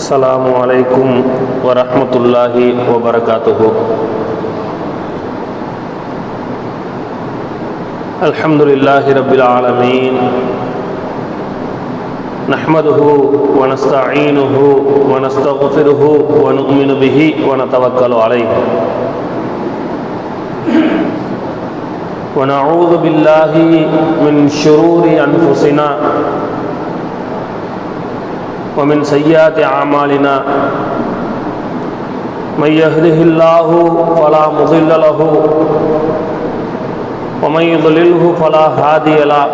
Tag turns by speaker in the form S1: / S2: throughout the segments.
S1: السلام عليكم ورحمة الله وبركاته. الحمد لله رب العالمين. نحمده ونستعينه ونستغفره ونؤمن به ونتوكل عليه. ونعوذ بالله من شرور أنفسنا ومن سيئات أعمالنا من يهده الله فلا مضل له ومن يضلله فلا هادي له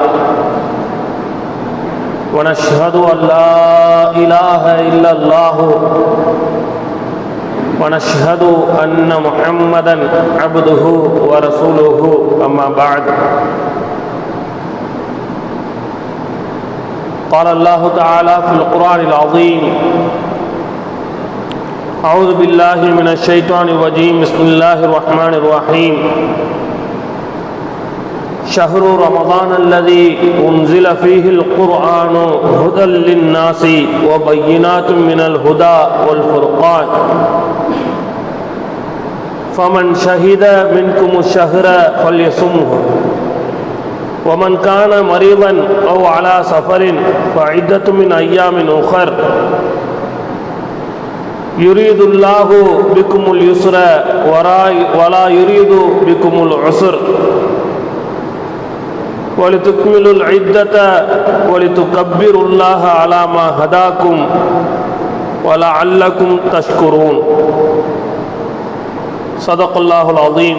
S1: ونشهد أن لا إله إلا الله ونشهد أن محمدا عبده ورسوله أما بعد. قال الله تعالى في القرآن العظيم أعوذ بالله من الشيطان الرجيم بسم الله الرحمن الرحيم. شهر رمضان الذي أنزل فيه القرآن هدى للناس وبينات من الهدى والفرقان. فمن شهد منكم الشهر فليصمه. ومن كان مريضا أو على سفر فعدة من أيام أخر. يريد الله بكم اليسر ولا يريد بكم العسر. ولتكملوا العدة ولتكبروا الله على ما هداكم ولعلكم تشكرون. صدق الله العظيم.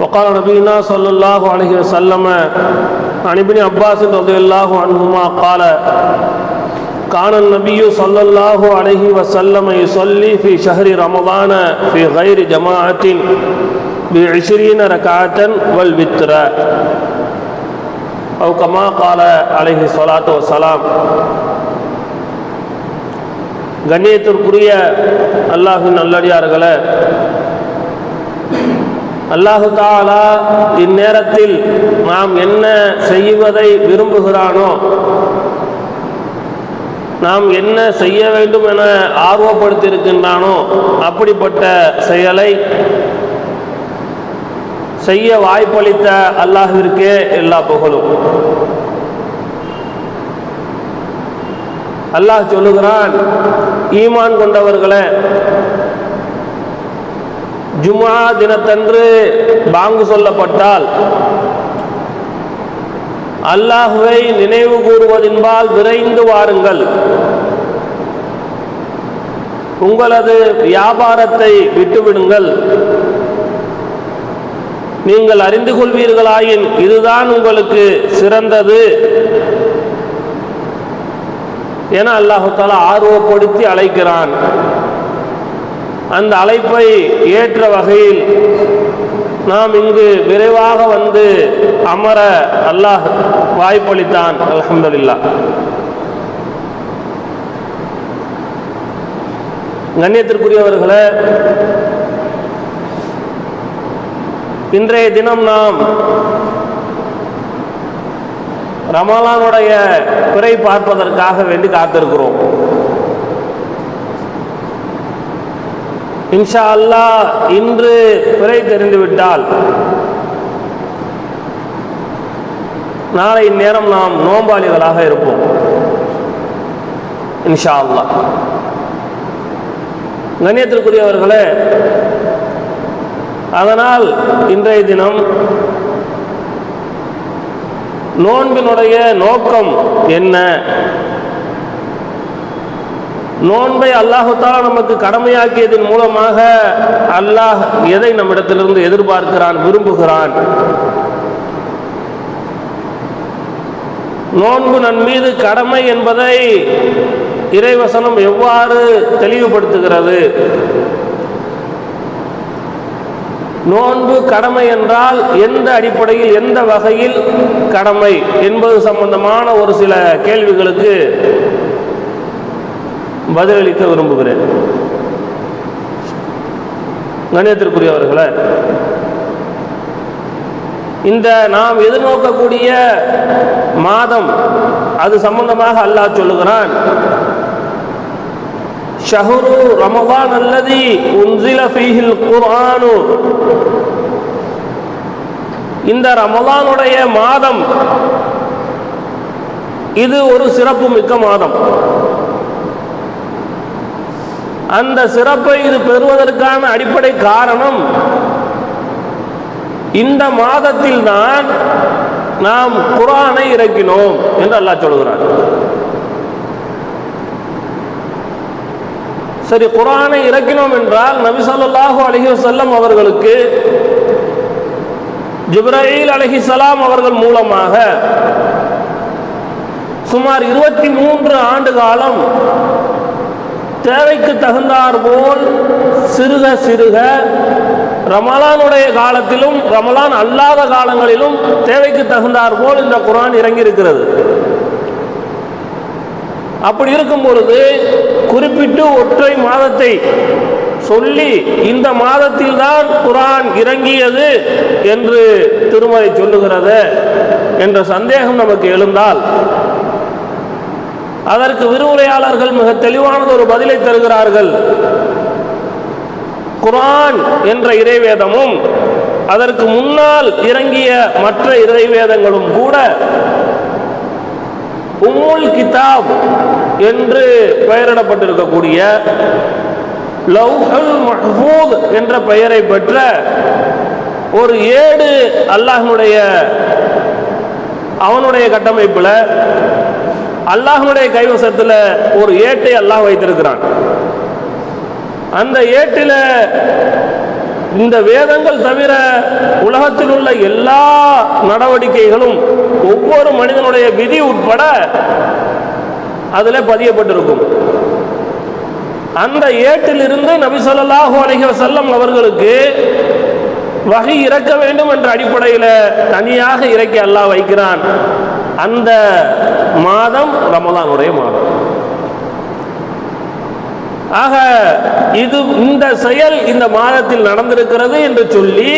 S1: وقال نبينا صلى الله عليه وسلم عن ابن عباس رضي الله عنهما قال كان النبي صلى الله عليه وسلم يصلي في شهر رمضان في غير جماعة بعشرين ركعة والوتر أو كما قال عليه الصلاة والسلام கண்ணியத்திற்குரிய அல்லாஹின் நல்லடியார்களே அல்லாஹு தாலா இந்நேரத்தில் நாம் என்ன செய்வதை விரும்புகிறானோ நாம் என்ன செய்ய வேண்டும் என ஆர்வப்படுத்தியிருக்கின்றானோ அப்படிப்பட்ட செயலை செய்ய வாய்ப்பளித்த அல்லாஹிற்கே எல்லா புகழும். அல்லாஹ் சொல்லுகிறான் ஈமான் கொண்டவர்களை ஜுமா தினத்தன்று பாங்கு சொல்லப்பட்டால் அல்லாஹுவை நினைவு கூறுவதென்பால் விரைந்து வாருங்கள். உங்களது வியாபாரத்தை விட்டுவிடுங்கள். நீங்கள் அறிந்து கொள்வீர்களாயின் இதுதான் உங்களுக்கு சிறந்தது. என அல்லாஹு தாலா ஆர்வப்படுத்தி அழைக்கிறான். அந்த அழைப்பை ஏற்ற வகையில் நாம் இங்கு விரைவாக வந்து அமர அல்லாஹ் வாய்ப்பளித்தான். அலமதுல்லா கண்ணியத்திற்குரியவர்களே இன்றைய தினம் நாம் ரமலானுடைய பிறை பார்ப்பதற்காக வேண்டி காத்திருக்கிறோம். இன்ஷா அல்லா இன்று பிறை தெரிந்துவிட்டால் நாளை இந்நேரம் நாம் நோம்பாளிகளாக இருப்போம். இன்ஷா அல்லா கண்ணியத்திற்குரியவர்களே அதனால் இன்றைய தினம் நோன்பினுடைய நோக்கம் என்ன? நோன்பை அல்லாஹுத்தாலா நமக்கு கடமையாக்கியதன் மூலமாக அல்லாஹ் எதை நம்மிடத்திலிருந்து எதிர்பார்க்கிறான் விரும்புகிறான்? நோன்பு நன் மீது கடமை என்பதை இறைவசனம் எவ்வாறு தெளிவுபடுத்துகிறது? நோன்பு கடமை என்றால் எந்த அடிப்படையில் எந்த வகையில் கடமை என்பது சம்பந்தமான ஒரு சில கேள்விகளுக்கு பதிலளிக்க விரும்புகிறேன். கணியத்திற்குரியவர்களே இந்த நாம் எதிர்நோக்கக்கூடிய மாதம் அது சம்பந்தமாக அல்லாஹ் சொல்லுகிறான். ஷஹுரு ரமதான் அல்லதி உன்சில ஃபீஹில் குர்ஆனு. இந்த ரமலானுடைய மாதம் இது ஒரு சிறப்பு மிக்க மாதம். அந்த சிறப்பை இது பெறுவதற்கான அடிப்படை காரணம் இந்த மாதத்தில் தான் நாம் குரானை இறக்கினோம் என்று அல்லாஹ் சொல்கிறார் சரி குரானை இறக்கினோம் என்றால் நபி சொல்லாஹு அலஹி வல்லம் அவர்களுக்கு ஜிப்ரஹீல் அலஹி சலாம் அவர்கள் மூலமாக சுமார் இருபத்தி மூன்று ஆண்டு காலம் தேவைக்கு தகுந்தார் போல் சிறுக சிறுக ரமலானுடைய காலத்திலும் ரமலான் அல்லாத காலங்களிலும் தேவைக்கு தகுந்தார் போல் இந்த குரான் இறங்கி இருக்கிறது அப்படி இருக்கும் பொழுது குறிப்பிட்டு ஒற்றை மாதத்தை சொல்லி இந்த மாதத்தில் தான் குரான் இறங்கியது என்று திருமறை சொல்லுகிறது என்ற சந்தேகம் நமக்கு எழுந்தால் அதற்கு விரிவுரையாளர்கள் மிக தெளிவானது ஒரு பதிலை தருகிறார்கள். குரான் என்ற இறைவேதமும் அதற்கு முன்னால் இறங்கிய மற்ற இறைவேதங்களும் கூட உம்முல் கிதாப் என்று பெயரிடப்பட்டிருக்கக்கூடிய லவ்ஹுல் மஹ்பூத் என்ற பெயரை பெற்ற ஒரு ஏடு அல்லாஹனுடைய அவனுடைய கட்டமைப்பில் அல்லாஹ்னுடைய கைவசத்தில் ஒரு ஏட்டை அல்லாஹ் வைத்திருக்கிறான். அந்த ஏட்டில் இந்த வேதங்கள் தவிர உலகத்தில் உள்ள எல்லா நடவடிக்கைகளும் ஒவ்வொரு மனிதனுடைய விதி உட்பட அதில் பதியப்பட்டிருக்கும். அந்த ஏட்டிலிருந்து நபி ஸல்லல்லாஹு செல்லம் அவர்களுக்கு வகை இறக்க வேண்டும் என்ற அடிப்படையில் தனியாக இறக்கி அல்லாஹ் வைக்கிறான். அந்த மாதம் ரமலானுடைய மாதம். ஆக இது இந்த செயல் இந்த மாதத்தில் நடந்திருக்கிறது என்று சொல்லி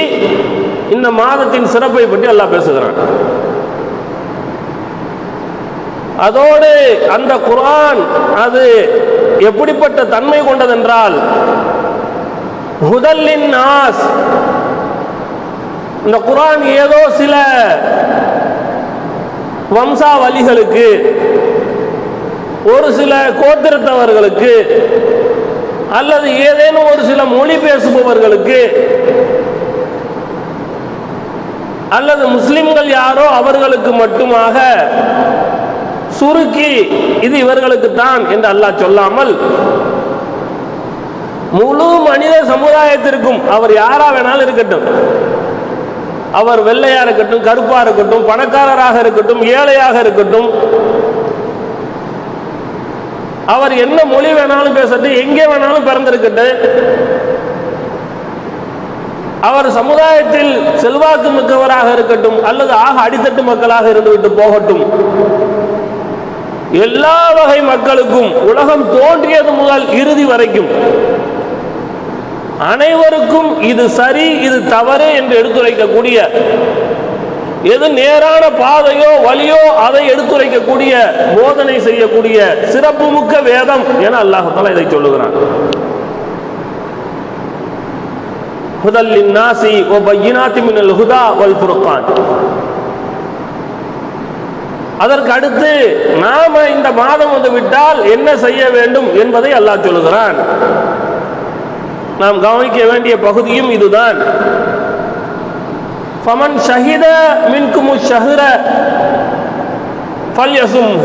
S1: இந்த மாதத்தின் சிறப்பை பற்றி எல்லாம் பேசுகிறான். அதோடு அந்த குரான் அது எப்படிப்பட்ட தன்மை கொண்டதென்றால் ஹுதல்லின் நாஸ் இந்த குரான் ஏதோ சில வம்சாவளிகளுக்கு ஒரு சில கோத்திரத்தவர்களுக்கு அல்லது ஏதேனும் ஒரு சில மொழி பேசுபவர்களுக்கு அல்லது முஸ்லிம்கள் யாரோ அவர்களுக்கு மட்டுமாக சுருக்கி இது இவர்களுக்கு தான் என்று அல்லாஹ் சொல்லாமல் முழு மனித சமுதாயத்திற்கும் அவர் யாரா வேணாலும் இருக்கட்டும். அவர் வெள்ளையா இருக்கட்டும் கருப்பா இருக்கட்டும் பணக்காரராக இருக்கட்டும் ஏழையாக இருக்கட்டும் அவர் என்ன மொழி வேணாலும் பேசட்டு எங்கே வேணாலும் பிறந்திருக்கட்டு அவர் சமுதாயத்தில் செல்வாக்கு மிக்கவராக இருக்கட்டும் அல்லது ஆக அடித்தட்டு மக்களாக இருந்துவிட்டு போகட்டும். எல்லா வகை மக்களுக்கும் உலகம் தோன்றியது முதல் இறுதி வரைக்கும். அனைவருக்கும் இது சரி இது தவறு என்று எடுத்துரைக்கக்கூடிய எது நேரான பாதையோ வழியோ அதை எடுத்துரைக்கக்கூடிய போதனை செய்யக்கூடிய சிறப்புமிக்க வேதம் என அல்லாஹால இதை சொல்லுகிறான். ஹுதல்லின் நாசி ஓ பையினாத்தி மினல் ஹுதா வல் புருக்கான் அதற்கு அடுத்து நாம இந்த மாதம் வந்து விட்டால் என்ன செய்ய வேண்டும் என்பதை அல்லாஹ் சொல்லுகிறான். நாம் கவனிக்க வேண்டிய பகுதியும் இதுதான். ஃபமன் ஷஹித மின்குமு ஷஹ்ர ஃபல்யசும்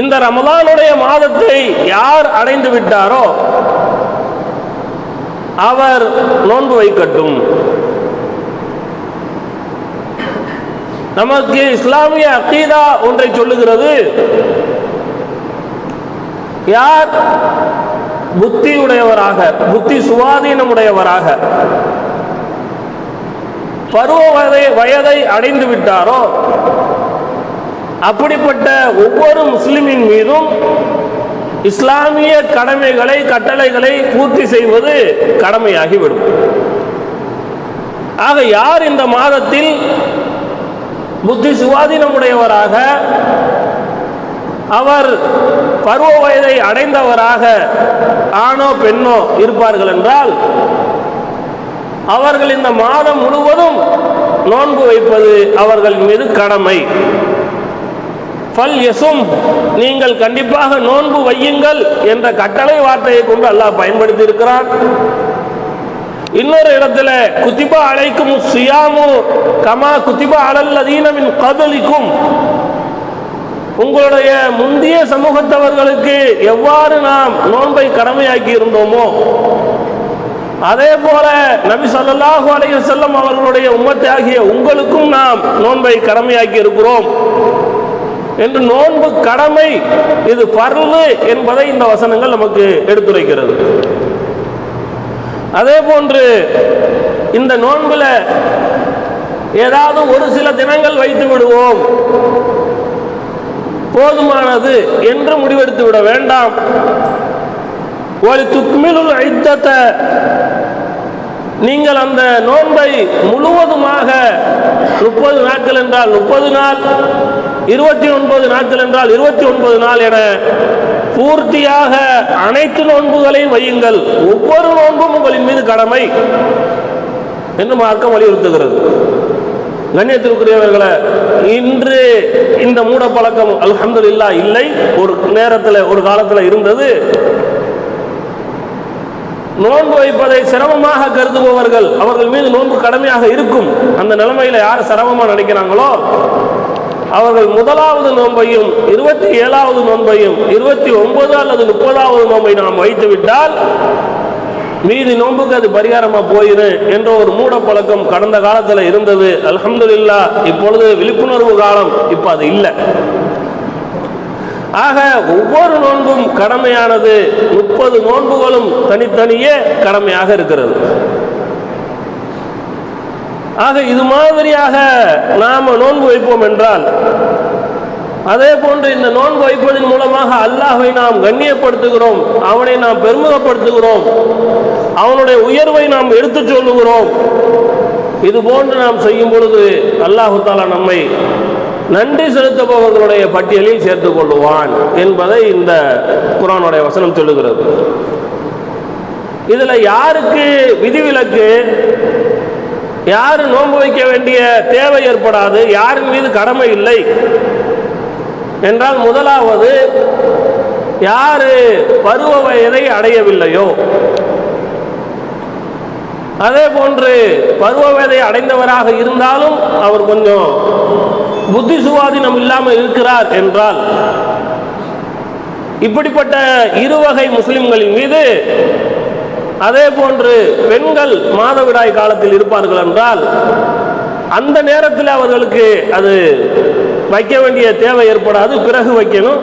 S1: இந்த ரமலானுடைய மாதத்தை யார் அடைந்து விட்டாரோ அவர் நோன்பு வைக்கட்டும். நமக்கு இஸ்லாமிய அக்கீதா ஒன்றை சொல்லுகிறது. யார் புத்தியுடையவராக புத்தி சுவாதீனமுடையவராக பருவ வயதை வயதை அடைந்து விட்டாரோ அப்படிப்பட்ட ஒவ்வொரு முஸ்லிமின் மீதும் இஸ்லாமிய கடமைகளை கட்டளைகளை பூர்த்தி செய்வது கடமையாகிவிடும். ஆக யார் இந்த மாதத்தில் புத்தி சுவாதீனமுடையவராக அவர் பருவ வயதை அடைந்தவராக ஆணோ பெண்ணோ இருப்பார்கள் என்றால் அவர்கள் இந்த மாதம் முழுவதும் நோன்பு வைப்பது அவர்கள் மீது கடமை. ஃபல் எசும் நீங்கள் கண்டிப்பாக நோன்பு வையுங்கள் என்ற கட்டளை வார்த்தையை கொண்டு அல்லாஹ் பயன்படுத்தி இருக்கிறான் இன்னொரு இடத்துல குத்திபா அழைக்கும் சியாமு கமா குத்திபா அலல்லதீனமின் கதலிக்கும் உங்களுடைய முந்தைய சமூகத்தவர்களுக்கு எவ்வாறு நாம் நோன்பை கடமையாக்கி இருந்தோமோ அதே போல நபி சொல்லாஹு அலைய செல்லம் அவர்களுடைய உம்மத்தை ஆகிய உங்களுக்கும் நாம் நோன்பை கடமையாக்கி இருக்கிறோம். என்று நோன்பு கடமை இது பர்லு என்பதை இந்த வசனங்கள் நமக்கு எடுத்துரைக்கிறது. அதே போன்று இந்த நோன்புல ஏதாவது ஒரு சில தினங்கள் வைத்து விடுவோம். போதுமானது என்று முடிவெடுத்து விட வேண்டாம். ஒரு துக்மிலுள் ஐத்தத்தை நீங்கள் அந்த நோன்பை முழுவதுமாக முப்பது நாட்கள் என்றால் முப்பது நாள் இருபத்தி ஒன்பது நாட்கள் என்றால் இருபத்தி ஒன்பது நாள் என பூர்த்தியாக அனைத்து நோன்புகளையும் வையுங்கள். ஒவ்வொரு நோன்பும் உங்களின் மீது கடமை என்று மார்க்கம் வலியுறுத்துகிறது. கண்ணியத்திற்குரியவர்களை இன்று இந்த மூட பழக்கம் அல்ஹம்துலில்லா இல்லை. ஒரு நேரத்தில் ஒரு காலத்தில் இருந்தது. நோன்பு வைப்பதை சிரமமாக கருதுபவர்கள் அவர்கள் மீது நோன்பு கடமையாக இருக்கும். அந்த நிலைமையில யார் சிரமமா நினைக்கிறாங்களோ? அவர்கள் முதலாவது நோன்பையும் இருபத்தி ஏழாவது நோன்பையும் இருபத்தி ஒன்பது அல்லது முப்பதாவது நோன்பை நாம் வைத்து விட்டால் மீதி நோன்புக்கு அது பரிகாரமா போயிரு என்ற ஒரு மூட பழக்கம் கடந்த காலத்துல இருந்தது. அல்ஹம்துலில்லா இப்பொழுது விழிப்புணர்வு காலம் இப்ப அது இல்லை. ஆக ஒவ்வொரு நோன்பும் கடமையானது. முப்பது நோன்புகளும் தனித்தனியே கடமையாக இருக்கிறது. ஆக இது மாதிரியாக நாம நோன்பு வைப்போம் என்றால் அதே போன்று இந்த நோன்பு வைப்பதன் மூலமாக அல்லாஹை நாம் கண்ணியப்படுத்துகிறோம் அவனை நாம் பெருமுகப்படுத்துகிறோம். அவனுடைய உயர்வை நாம் எடுத்துச் சொல்லுகிறோம். இது போன்று நாம் செய்யும் பொழுது அல்லாஹு தாலா நம்மை நன்றி செலுத்துபவர்களுடைய பட்டியலில் சேர்த்துக் கொள்ளுவான் என்பதை இந்த குரானுடைய வசனம் சொல்லுகிறது. இதில் யாருக்கு விதிவிலக்கு யாரு நோன்பு வைக்க வேண்டிய தேவை ஏற்படாது யாரின் மீது கடமை இல்லை என்றால் முதலாவது யாரு பருவ வயதை அடையவில்லையோ அதே போன்று பருவவேதை அடைந்தவராக இருந்தாலும் அவர் கொஞ்சம் புத்தி சுவாதீனம் இல்லாமல் இருக்கிறார் என்றால் இப்படிப்பட்ட இருவகை முஸ்லிம்களின் மீது அதே போன்று பெண்கள் மாதவிடாய் காலத்தில் இருப்பார்கள் என்றால் அந்த நேரத்தில் அவர்களுக்கு அது வைக்க வேண்டிய தேவை ஏற்படாது பிறகு வைக்கணும்.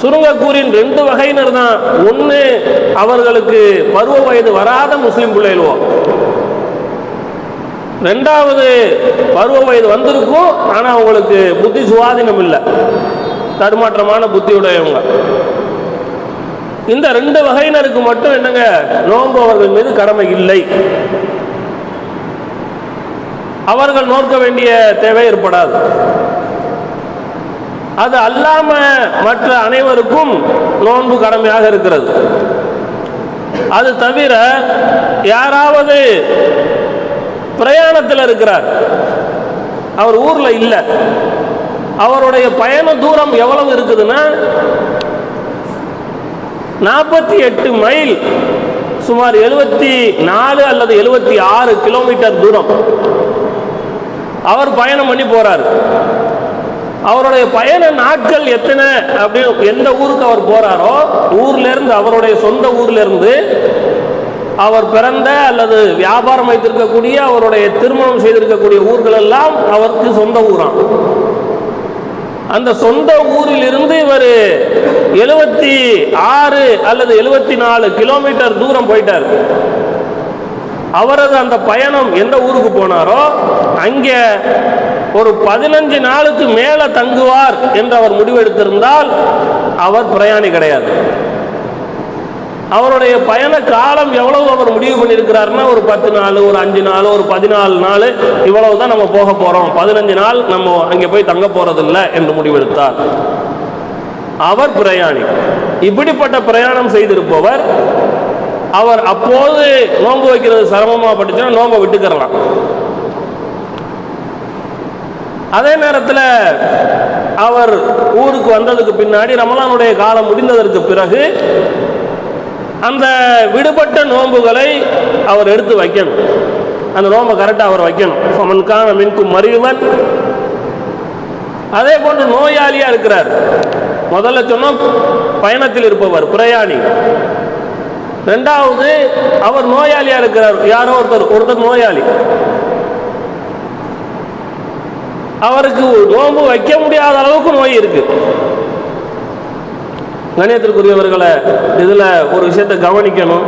S1: சுருங்கக்கூறின் ரெண்டு வகையினர் தான். ஒன்று அவர்களுக்கு பருவ வயது வராத முஸ்லீம் பிள்ளைகளோ ரெண்டாவது பருவ வயது வந்திருக்கும் ஆனால் அவங்களுக்கு புத்தி சுவாதீனம் இல்லை. தடுமாற்றமான புத்தியுடையவங்க இந்த ரெண்டு வகையினருக்கு மட்டும் என்னங்க நோன்பு அவர்கள் மீது கடமை இல்லை. அவர்கள் நோக்க வேண்டிய தேவை ஏற்படாது. அது அல்லாம மற்ற அனைவருக்கும் நோன்பு கடமையாக இருக்கிறது. அது தவிர யாராவது பிரயாணத்தில் இருக்கிறார். அவர் ஊர்ல இல்லை. அவருடைய பயண தூரம் எவ்வளவு இருக்குதுன்னா நாற்பத்தி எட்டு மைல் சுமார் எழுபத்தி நாலு அல்லது எழுபத்தி ஆறு கிலோமீட்டர் தூரம். அவர் பயணம் பண்ணி போறார். அவருடைய பயண நாட்கள் எத்தனை அப்படின்னு எந்த ஊருக்கு அவர் போறாரோ ஊர்ல இருந்து அவருடைய சொந்த ஊர்ல இருந்து அவர் பிறந்த அல்லது வியாபாரம் வைத்திருக்கக்கூடிய அவருடைய திருமணம் செய்திருக்கக்கூடிய ஊர்கள் எல்லாம் அவருக்கு சொந்த ஊராம் அந்த சொந்த ஊரில் இருந்து இவர் எழுபத்தி ஆறு அல்லது எழுபத்தி நாலு கிலோமீட்டர் தூரம் போயிட்டார். அவரது அந்த பயணம் எந்த ஊருக்கு போனாரோ அங்கே ஒரு பதினஞ்சு நாளுக்கு மேல தங்குவார் என்று அவர் முடிவெடுத்திருந்தால் அவர் பிரயாணி கிடையாது. அவருடைய பயண காலம் எவ்வளவு அவர் முடிவு பண்ணியிருக்கிறாருன்னா ஒரு பத்து நாள் ஒரு அஞ்சு நாள் ஒரு பதினாலு நாள் இவ்வளவு தான் நம்ம போக போகிறோம் பதினஞ்சு நாள் நம்ம அங்கே போய் தங்க போறதில்லை என்று முடிவெடுத்தார். அவர் பிரயாணி. இப்படிப்பட்ட பிரயாணம் செய்திருப்பவர் அவர் அப்போது நோன்பு வைக்கிறது சிரமமாக பட்டுச்சுன்னா நோன்பை விட்டுக்கிறலாம். அதே நேரத்தில் அவர் ஊருக்கு வந்ததுக்கு பின்னாடி ரமலானுடைய காலம் முடிந்ததற்கு பிறகு அந்த விடுபட்ட நோன்புகளை அவர் எடுத்து வைக்கணும். அந்த நோன்பை கரெக்டாக அவர் வைக்கணும். ஃபமன்கான மின்கும் மறிவன் அதே போன்று நோயாளியா இருக்கிறார். முதல்ல சொன்னோம் பயணத்தில் இருப்பவர் பிரயாணி. ரெண்டாவது அவர் நோயாளியா இருக்கிறார். யாரோ ஒருத்தர் ஒருத்தர் நோயாளி. அவருக்கு நோன்பு வைக்க முடியாத அளவுக்கு நோய் இருக்கு. கணியத்திற்குரியவர்களை இதுல ஒரு விஷயத்தை கவனிக்கணும்.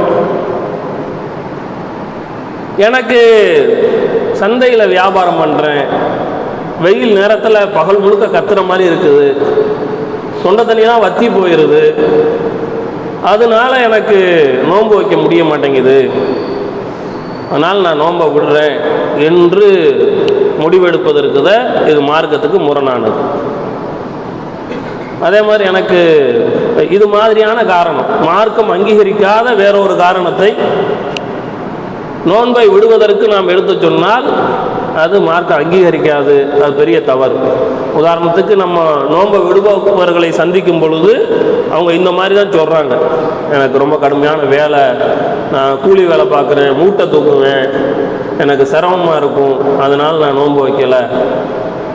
S1: எனக்கு சந்தையில் வியாபாரம் பண்ணுறேன் வெயில் நேரத்தில் பகல் முழுக்க கத்துற மாதிரி இருக்குது. தொண்டை தண்ணியெல்லாம் வத்தி போயிடுது அதனால எனக்கு நோன்பு வைக்க முடிய மாட்டேங்குது. அதனால் நான் நோன்பை விடுறேன் என்று முடிவெடுப்பதற்கு தான் இது மார்க்கத்துக்கு முரணானது. அதே மாதிரி எனக்கு இது மாதிரியான காரணம். மார்க்கம் அங்கீகரிக்காத வேற ஒரு காரணத்தை நோன்பை விடுவதற்கு நாம் எடுத்து சொன்னால் அது மார்க்கம் அங்கீகரிக்காது. அது பெரிய தவறு. உதாரணத்துக்கு நம்ம நோன்பை விடுபவர்களை சந்திக்கும் பொழுது அவங்க இந்த மாதிரி தான் சொல்கிறாங்க எனக்கு ரொம்ப கடுமையான வேலை. நான் கூலி வேலை பார்க்குறேன் மூட்டை தூக்குவேன் எனக்கு சிரமமாக இருக்கும். அதனால் நான் நோன்பு வைக்கலை.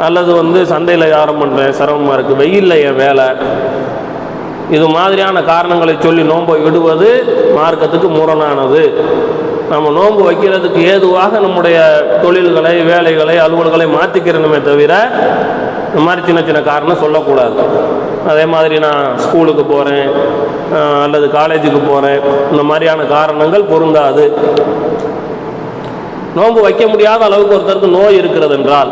S1: அல்லது வந்து சந்தையில் வியாபாரம் பண்ணுறேன் சிரமமாக இருக்குது வெயிலில் என் வேலை. இது மாதிரியான காரணங்களை சொல்லி நோன்பை விடுவது மார்க்கத்துக்கு முரணானது. நம்ம நோன்பு வைக்கிறதுக்கு ஏதுவாக நம்முடைய தொழில்களை வேலைகளை அலுவல்களை மாற்றிக்கிறணுமே தவிர இந்த மாதிரி சின்ன சின்ன காரணம் சொல்லக்கூடாது. அதே மாதிரி நான் ஸ்கூலுக்கு போகிறேன் அல்லது காலேஜுக்கு போகிறேன் இந்த மாதிரியான காரணங்கள் பொருந்தாது. நோன்பு வைக்க முடியாத அளவுக்கு ஒருத்தருக்கு நோய் இருக்கிறது என்றால்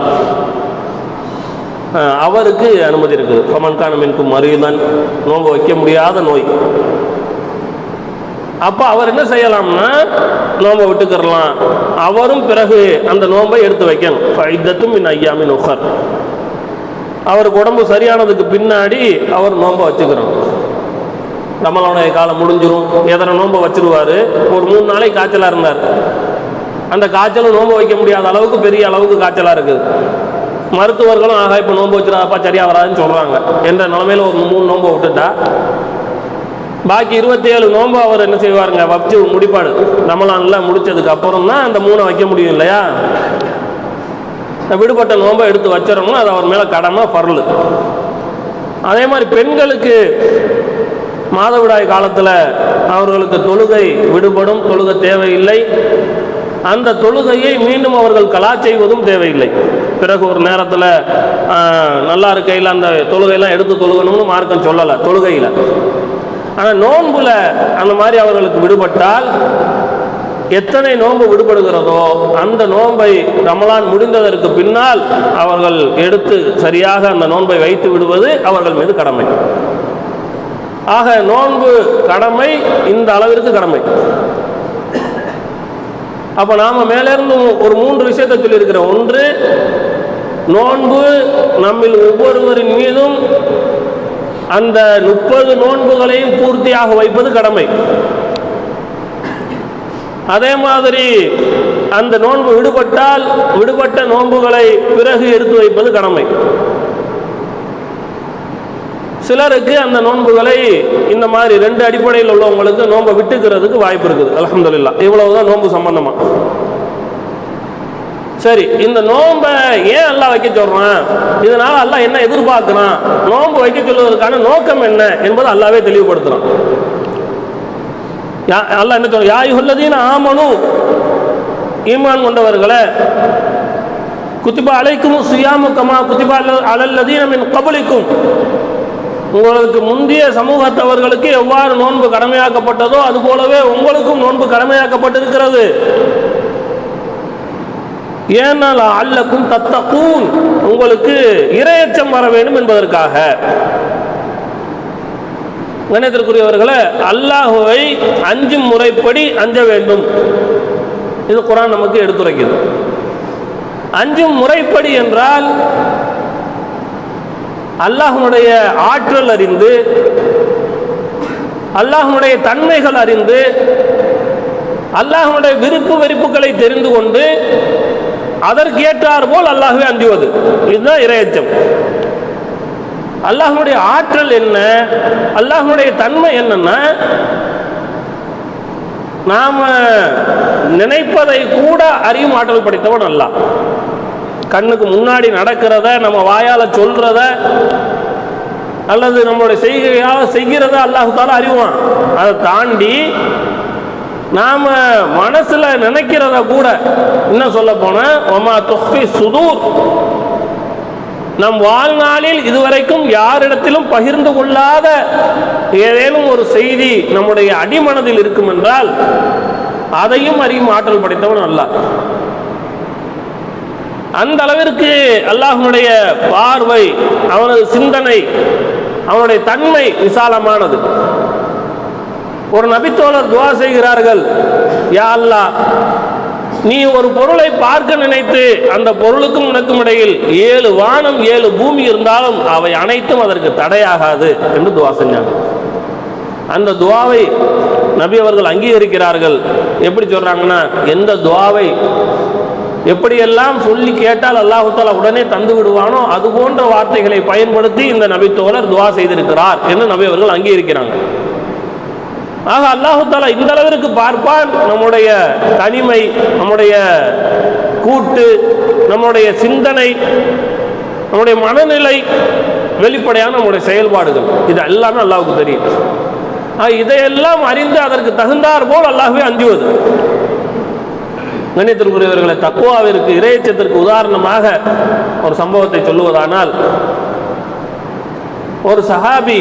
S1: அவருக்கு அனுமதி இருக்குது. பமன்கான மின்கும் மருதன் நோன்பு வைக்க முடியாத நோய். அப்போ அவர் என்ன செய்யலாம்னா நோன்பை விட்டுக்கிறலாம் அவரும் பிறகு அந்த நோன்பை எடுத்து வைக்கணும். ஃபைதத்தும் மின் ஐயாமின் உஹர். அவருக்கு உடம்பு சரியானதுக்கு பின்னாடி அவர் நோன்பை வச்சுக்கிறோம். ரமலானுடைய காலம் முடிஞ்சிரும். எதனை நோன்பை வச்சிருவாரு. ஒரு மூணு நாளைக்கு காய்ச்சலாக இருந்தார். அந்த காய்ச்சலும் நோன்பு வைக்க முடியாத அளவுக்கு பெரிய அளவுக்கு காய்ச்சலாக இருக்குது. மருத்துவர்களும் ஆகா இப்போ நோன்பு வச்சிடாப்பா சரியாக வராதுன்னு சொல்கிறாங்க என்ற நிலமையில ஒரு மூணு நோன்பை விட்டுட்டா. பாக்கி இருபத்தி ஏழு நோன்பு அவர் என்ன செய்வாருங்க? வச்சு முடிப்பாடு ரமலான்ல முடிச்சதுக்கு அப்புறம் தான் அந்த மூணை வைக்க முடியும் இல்லையா? விடுபட்ட நோன்பை எடுத்து வச்சிடணும் அது அவர் மேலே கடமை பரல். அதே மாதிரி பெண்களுக்கு மாதவிடாய் காலத்தில் அவர்களுக்கு தொழுகை விடுபடும் தொழுகை தேவையில்லை. அந்த தொழுகையை மீண்டும் அவர்கள் கலா செய்வதும் தேவையில்லை. பிறகு ஒரு நேரத்தில் நல்லா இருக்கையில் அந்த தொழுகையெல்லாம் எடுத்து தொழுகணும்னு மார்க்கம் சொல்லலை தொழுகையில். ஆனால் நோன்புல அந்த மாதிரி அவர்களுக்கு விடுபட்டால் எத்தனை நோன்பு விடுபடுகிறதோ அந்த நோன்பை ரமலான் முடிந்ததற்கு பின்னால் அவர்கள் எடுத்து சரியாக அந்த நோன்பை வைத்து விடுவது அவர்கள் மீது கடமை. ஆக நோன்பு கடமை இந்த அளவிற்கு கடமை. அப்ப மேலே இருந்து ஒரு மூன்று விஷயத்தை சொல்லியிருக்கிறோம். ஒன்று நோன்பு நம்மில் ஒவ்வொருவரின் மீதும் அந்த முப்பது நோன்புகளையும் பூர்த்தியாக வைப்பது கடமை. அதே மாதிரி அந்த நோன்பு விடுபட்டால் விடுபட்ட நோன்புகளை பிறகு எடுத்து வைப்பது கடமை. சிலருக்கு அந்த நோன்புகளை இந்த மாதிரி ரெண்டு அடிப்படையில் உள்ளவங்களுக்கு நோன்பை விட்டுக்கிறதுக்கு வாய்ப்பு இருக்குது. அல்ஹம்துலில்லாஹ் இவ்வளவுதான் நோன்பு சம்பந்தமா. சரி இந்த நோன்பை ஏன் அல்லாஹ் வைக்க சொல்றான்? இதனால எல்லாம் என்ன எதிர்பார்க்கிறான்? நோன்பு வைக்க சொல்வதற்கான நோக்கம் என்ன என்பது அல்லாவே தெளிவுபடுத்துறான். யா- அல்லாஹ் என்ன சொல்ற யாய் உள்ளதீன ஆமனு. ஈமான் கொண்டவர்களை குத்திபா அலைக்கும் சுயாமுக்கமா குத்திபா அலல்லதீன மின் கபலிக்கும். உங்களுக்கு முந்தைய சமூகத்தவர்களுக்கு எவ்வாறு நோன்பு கடமையாக்கப்பட்டதோ அது போலவே உங்களுக்கும் நோன்பு கடமையாக்கப்பட்டிருக்கிறது. ஏனால் அல்லக்கும் தத்தக்கும் உங்களுக்கு இரையச்சம் வர வேண்டும் என்பதற்காக. கணிதத்திற்குரியவர்களை அல்லாஹுவை அஞ்சும் முறைப்படி அஞ்ச வேண்டும். இது குரான் நமக்கு எடுத்துரைக்கிறது அஞ்சும் முறைப்படி என்றால் அல்லாஹனுடைய ஆற்றல் அறிந்து அல்லாஹனுடைய தன்மைகள் அறிந்து அல்லாஹனுடைய விருப்பு வெறுப்புகளை தெரிந்து கொண்டு அதற்கேற்றார் போல் அல்லாஹுவே அஞ்சுவது. இதுதான் இரையச்சம். அல்லாஹனுடைய ஆற்றல் என்ன? அல்லாஹனுடைய தன்மை என்னன்னா நாம நினைப்பதை கூட அறியும் ஆற்றல் படைத்தவன் அல்லாஹ். கண்ணுக்கு முன்னாடி நடக்கிறத நம்ம வாயால் சொல்கிறத அல்லது நம்மளுடைய செய்கையால் செய்கிறத அல்லாஹால அறிவான். அதை தாண்டி நாம் மனசில் நினைக்கிறத கூட என்ன சொல்ல போனால் ஒமா தொஃபி சுதூர். நம் வாழ்நாளில் இதுவரைக்கும் யாரிடத்திலும் பகிர்ந்து கொள்ளாத ஏதேனும் ஒரு செய்தி நம்முடைய அடிமனதில் இருக்கும் என்றால் அதையும் அறியும் ஆற்றல் படைத்தவன் அல்லாஹ். அந்த அளவிற்கு அல்லாஹனுடைய பார்வை அவனது சிந்தனை அவனுடைய தன்மை விசாலமானது. ஒரு நபித்தோழர் துவா செய்கிறார்கள் யா அல்லாஹ் நீ ஒரு பொருளை பார்க்க நினைத்து அந்த பொருளுக்கும் உனக்கும் இடையில் ஏழு வானம் ஏழு பூமி இருந்தாலும் அவை அனைத்தும் அதற்கு தடையாகாது என்று துவா செஞ்சாங்க. அந்த துவாவை நபி அவர்கள் அங்கீகரிக்கிறார்கள். எப்படி சொல்றாங்கன்னா எந்த துவாவை எப்படியெல்லாம் சொல்லி கேட்டால் அல்லாஹுத்தாலா உடனே தந்து விடுவானோ அது போன்ற வார்த்தைகளை பயன்படுத்தி இந்த நபித்தோழர் துவா செய்திருக்கிறார் என்று நபி அவர்கள் அங்கீகரிக்கிறாங்க. ஆக அல்லாஹுத்தாலா இந்த அளவிற்கு பார்ப்பான் நம்முடைய தனிமை நம்முடைய கூட்டு நம்முடைய சிந்தனை நம்முடைய மனநிலை வெளிப்படையான நம்முடைய செயல்பாடுகள். இது எல்லாமே அல்லாவுக்கு தெரியும். இதையெல்லாம் அறிந்து அதற்கு தகுந்தார் போல் அல்லாஹுவே அஞ்சுவது. கண்ணியத்திற்குரியவர்களை தக்குவாவிற்கு இறையச்சத்திற்கு உதாரணமாக ஒரு சம்பவத்தை சொல்லுவதானால் ஒரு சஹாபி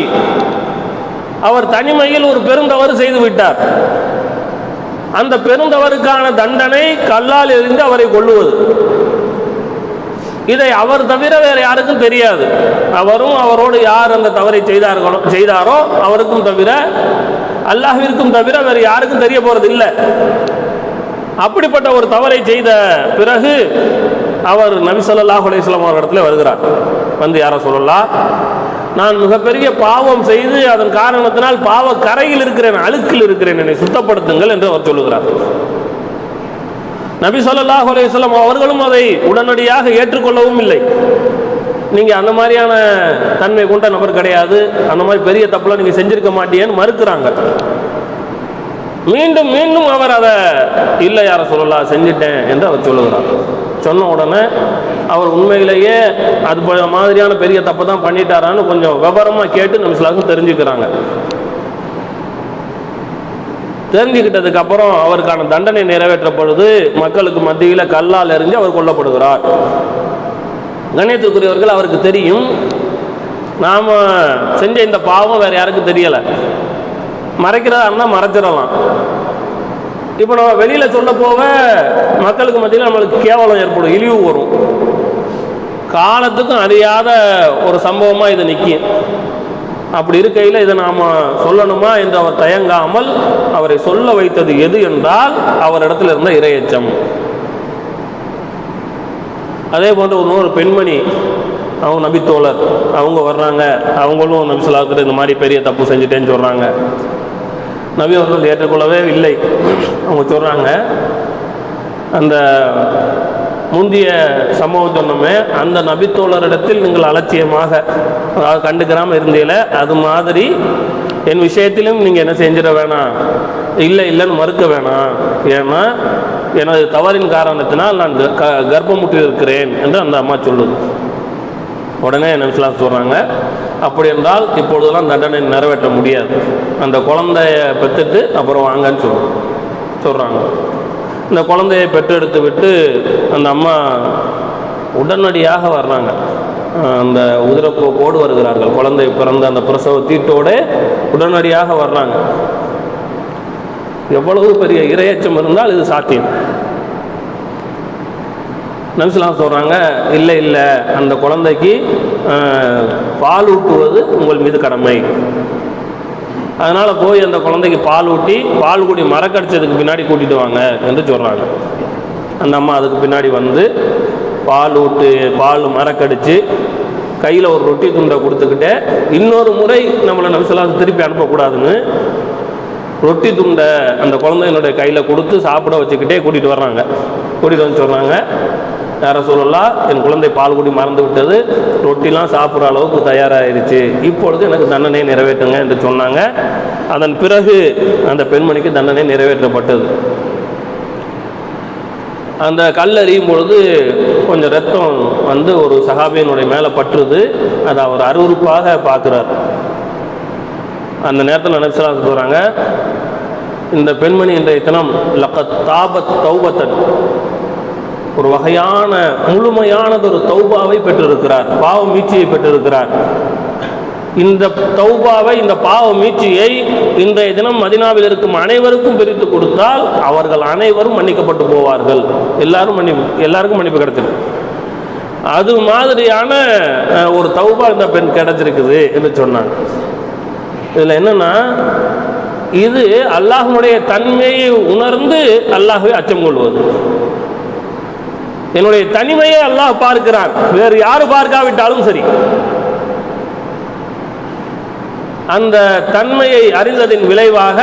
S1: அவர் தனிமையில் ஒரு பெருந்தவறு செய்து விட்டார். அந்த பெருந்தவருக்கான தண்டனை கல்லால் எறிந்து அவரை கொள்ளுவது இதை அவர் தவிர வேற யாருக்கும் தெரியாது. அவரும் அவரோடு யார் அந்த தவறை செய்தார்களோ செய்தாரோ அவருக்கும் தவிர அல்லாஹிற்கும் தவிர வேறு யாருக்கும் தெரிய போறது இல்லை அப்படிப்பட்ட ஒரு தவறை செய்த பிறகு அவர் நபி ஸல்லல்லாஹு அலைஹி அவர்களிடத்தில் வருகிறார். வந்து யார சொல்லலாம் நான் மிகப்பெரிய பாவம் செய்து அதன் காரணத்தினால் பாவ கரையில் இருக்கிறேன் அழுக்கில் இருக்கிறேன் என்னை சுத்தப்படுத்துங்கள் என்று அவர் சொல்லுகிறார். நபி சொல்லாஹ் அலையம் அவர்களும் அதை உடனடியாக ஏற்றுக்கொள்ளவும் இல்லை. நீங்கள் அந்த மாதிரியான தன்மை கொண்ட நபர் கிடையாது அந்த மாதிரி பெரிய தப்புலாம் நீங்கள் செஞ்சிருக்க மாட்டேன்னு மறுக்கிறாங்க. மீண்டும் மீண்டும் அவர் அதை இல்லை யார சொல்லலாம் செஞ்சிட்டேன் என்று அவர் சொல்லுகிறார். சொன்ன உடனே அவர் உண்மையிலேயே அது மாதிரியான பெரிய தப்பு தான் பண்ணிட்டாரான்னு கொஞ்சம் விவரமாக கேட்டு நம்ம சிலாக்கும் தெரிஞ்சுக்கிறாங்க. தெரிஞ்சுக்கிட்டதுக்கு அப்புறம் அவருக்கான தண்டனை நிறைவேற்ற பொழுது மக்களுக்கு மத்தியில் கல்லால் எறிஞ்சு அவர் கொல்லப்படுகிறார். கணேத்துக்குரியவர்கள் அவருக்கு தெரியும். நாம செஞ்ச இந்த பாவம் வேற யாருக்கும் தெரியலை. மறைக்கிறதா இருந்தால் மறைச்சிடலாம். இப்போ நம்ம வெளியில் சொல்ல போக மக்களுக்கு மத்தியில் நம்மளுக்கு கேவலம் ஏற்படும் இழிவு வரும். காலத்துக்கும் அறியாத ஒரு சம்பவமாக இது நிற்கும் அப்படி இருக்கையில் இதை நாம் சொல்லணுமா என்று அவர் தயங்காமல் அவரை சொல்ல வைத்தது எது என்றால் அவரிடத்தில் இருந்த இரையச்சம். அதே போன்ற ஒரு இன்னொரு பெண்மணி அவங்க நபித்தோழர் அவங்க வர்றாங்க. அவங்களும் நபி சொல்லாக்கிட்ட இந்த மாதிரி பெரிய தப்பு செஞ்சுட்டேன்னு சொல்கிறாங்க நபி அவர்கள் ஏற்றுக்கொள்ளவே இல்லை. அவங்க சொல்கிறாங்க அந்த முந்திய சம்பவம் சொன்னோமே அந்த நபித்தோழரிடத்தில் நீங்கள் அலட்சியமாக அதாவது கண்டுக்கிறாமல் இருந்தீங்கள அது மாதிரி என் விஷயத்திலும் நீங்கள் என்ன செஞ்சிட வேணாம். இல்லை இல்லைன்னு மறுக்க வேணாம். ஏன்னா எனது தவறின் காரணத்தினால் நான் க கர்ப்பமுற்றில் இருக்கிறேன் என்று அந்த அம்மா சொல்லுது. உடனே நபிஸ்லாம் சொல்கிறாங்க அப்படி என்றால் இப்பொழுதெல்லாம் தண்டனை நிறைவேற்ற முடியாது. அந்த குழந்தைய பெற்றுட்டு அப்புறம் வாங்கன்னு சொல் சொல்கிறாங்க இந்த குழந்தையை பெற்றெடுத்து விட்டு அந்த அம்மா உடனடியாக வர்றாங்க. அந்த உதிரப்போக்கோடு வருகிறார்கள். குழந்தை பிறந்த அந்த பிரசவ தீட்டோடு உடனடியாக வர்றாங்க. எவ்வளவு பெரிய இரையச்சம் இருந்தால் இது சாத்தியம். நபிசுலாம் சொல்கிறாங்க இல்லை இல்லை அந்த குழந்தைக்கு பால் ஊட்டுவது உங்கள் மீது கடமை. அதனால் போய் அந்த குழந்தைக்கு பால் ஊட்டி பால் கூடி மரக்கடிச்சதுக்கு பின்னாடி கூட்டிட்டு வாங்க என்று சொல்கிறாங்க அந்த அம்மா அதுக்கு பின்னாடி வந்து பால் ஊட்டு பால் மரக்கடிச்சு கையில் ஒரு ரொட்டி துண்டை கொடுத்துக்கிட்டே இன்னொரு முறை நம்மளை நம்சலாசு திருப்பி அனுப்பக்கூடாதுன்னு ரொட்டி துண்டை அந்த குழந்தையினுடைய கையில் கொடுத்து சாப்பிட வச்சுக்கிட்டே கூட்டிகிட்டு வர்றாங்க. கூட்டிகிட்டு வந்து சொல்கிறாங்க யார சொல்லலாம் என் குழந்தை பால் குடி மறந்து விட்டது. ரொட்டிலாம் சாப்பிட்ற அளவுக்கு தயாராகிருச்சு இப்பொழுது எனக்கு தண்டனை நிறைவேற்றுங்க என்று சொன்னாங்க. அதன் பிறகு அந்த பெண்மணிக்கு தண்டனை நிறைவேற்றப்பட்டது. அந்த கல் அறியும் பொழுது கொஞ்சம் ரத்தம் வந்து ஒரு சகாபியனுடைய மேலே பற்றுது அதை அவர் அருவருப்பாக பார்க்குறார். அந்த நேரத்தில் நினைச்சலாம் சொல்கிறாங்க இந்த பெண்மணி இன்றைய தினம் லக்கத் தாபத் தௌபத்தன். ஒரு வகையான முழுமையானதொரு தௌபாவை பெற்றிருக்கிறார் பாவ மீட்சியை பெற்றிருக்கிறார். இந்த தௌபாவை இந்த பாவ மீட்சியை இன்றைய தினம் மதினாவில் இருக்கும் அனைவருக்கும் பிரித்து கொடுத்தால் அவர்கள் அனைவரும் மன்னிக்கப்பட்டு போவார்கள். எல்லாரும் மன்னிப்பு எல்லாருக்கும் மன்னிப்பு கிடைச்சிருக்கு அது மாதிரியான ஒரு தௌபா இந்த பெண் கிடைச்சிருக்குது என்று சொன்னாங்க. இதில் என்னன்னா இது அல்லாஹனுடைய தன்மையை உணர்ந்து அல்லாஹுவை அச்சம் கொள்வது. என்னுடைய தனிமையை அல்லாஹ் பார்க்கிறான். வேறு யாரு பார்க்காவிட்டாலும் சரி. அந்த தன்மையை அறிந்ததின் விளைவாக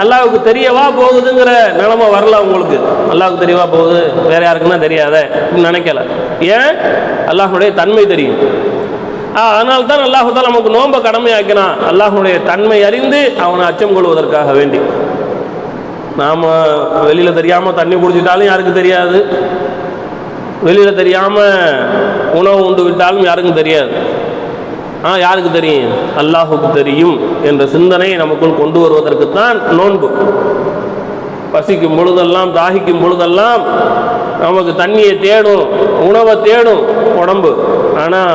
S1: அல்லாவுக்கு தெரியவா போகுதுங்கிற நிலைமை வரல உங்களுக்கு. அல்லாவுக்கு தெரியவா போகுது? வேற யாருக்குன்னா தெரியாத. நினைக்கல. ஏன்? அல்லாஹுடைய தன்மை தெரியும். அதனால தான் அல்லாஹு தான் நமக்கு நோன்பை கடமையாக்கினான். அல்லாஹுடைய தன்மை அறிந்து அவனை அச்சம் கொள்வதற்காக வேண்டி. நாம் வெளியில் தெரியாமல் தண்ணி குடிச்சிட்டாலும் யாருக்கு தெரியாது? வெளியில் தெரியாமல் உணவு உண்டு விட்டாலும் யாருக்கும் தெரியாது. ஆ யாருக்கு தெரியும்? அல்லாஹுக்கு தெரியும் என்ற சிந்தனையை நமக்குள் கொண்டு வருவதற்குத்தான் நோன்பு. பசிக்கும் பொழுதெல்லாம் தாகிக்கும் பொழுதெல்லாம் நமக்கு தண்ணியை தேடும் உணவை தேடும் உடம்பு. ஆனால்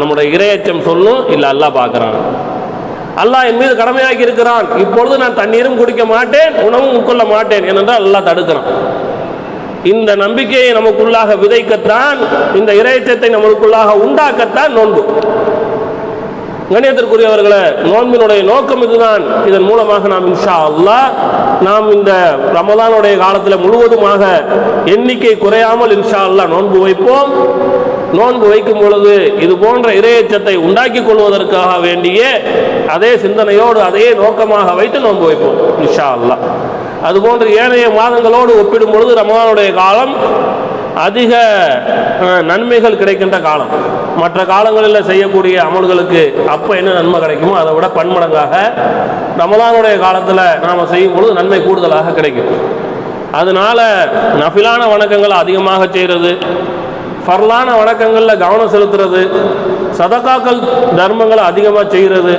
S1: நம்முடைய இரையச்சம் சொல்லும் இல்லை அல்லாஹ் பார்க்குறான். அல்லாஹ் என் மீது கடமையாக்கி இருக்கிறான். இப்பொழுது நான் தண்ணீரும் குடிக்க மாட்டேன் உணவும் உட்கொள்ள மாட்டேன் ஏனென்றால் அல்லாஹ் தடுக்கிறான். இந்த நம்பிக்கையை நமக்குள்ளாக விதைக்கத்தான் இந்த இறையச்சத்தை நமக்குள்ளாக உண்டாக்கத்தான் நோன்பு. கணியத்திற்குரியவர்களை நோன்பினுடைய நோக்கம் இதுதான். இதன் மூலமாக நாம் இன்ஷா அல்லாஹ் நாம் இந்த ரமதானுடைய காலத்தில் முழுவதுமாக எண்ணிக்கை குறையாமல் இன்ஷா அல்லா நோன்பு வைப்போம். நோன்பு வைக்கும் பொழுது இது போன்ற இறையச்சத்தை உண்டாக்கி கொள்வதற்காக வேண்டிய அதே சிந்தனையோடு அதே நோக்கமாக வைத்து நோன்பு வைப்போம் இன்ஷா அல்லாஹ். அதுபோன்று ஏனைய மாதங்களோடு ஒப்பிடும் பொழுது ரமதானுடைய காலம் அதிக நன்மைகள் கிடைக்கின்ற காலம். மற்ற காலங்களில் செய்யக்கூடிய அமல்களுக்கு அப்போ என்ன நன்மை கிடைக்குமோ அதை விட பன்மடங்காக ரமலானுடைய காலத்தில் நாம் செய்யும் பொழுது நன்மை கூடுதலாக கிடைக்கும். அதனால் நஃபிலான வணக்கங்களை அதிகமாக செய்கிறது ஃபர்லான வணக்கங்களில் கவனம் செலுத்துறது சதகாக்கள் தர்மங்களை அதிகமாக செய்கிறது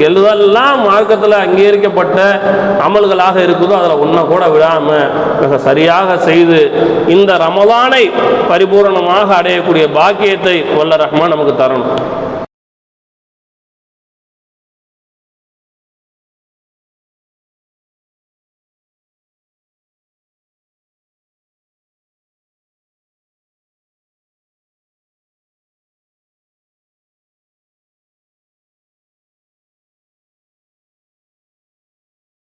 S1: எல்லாம் மார்க்கத்தில் அங்கீகரிக்கப்பட்ட அமல்களாக இருக்குதோ அதில் ஒன்றை கூட விடாமல் மிக சரியாக செய்து இந்த ரமதானை பரிபூரணமாக அடையக்கூடிய பாக்கியத்தை வல்ல ரஹ்மான் நமக்கு தரணும்.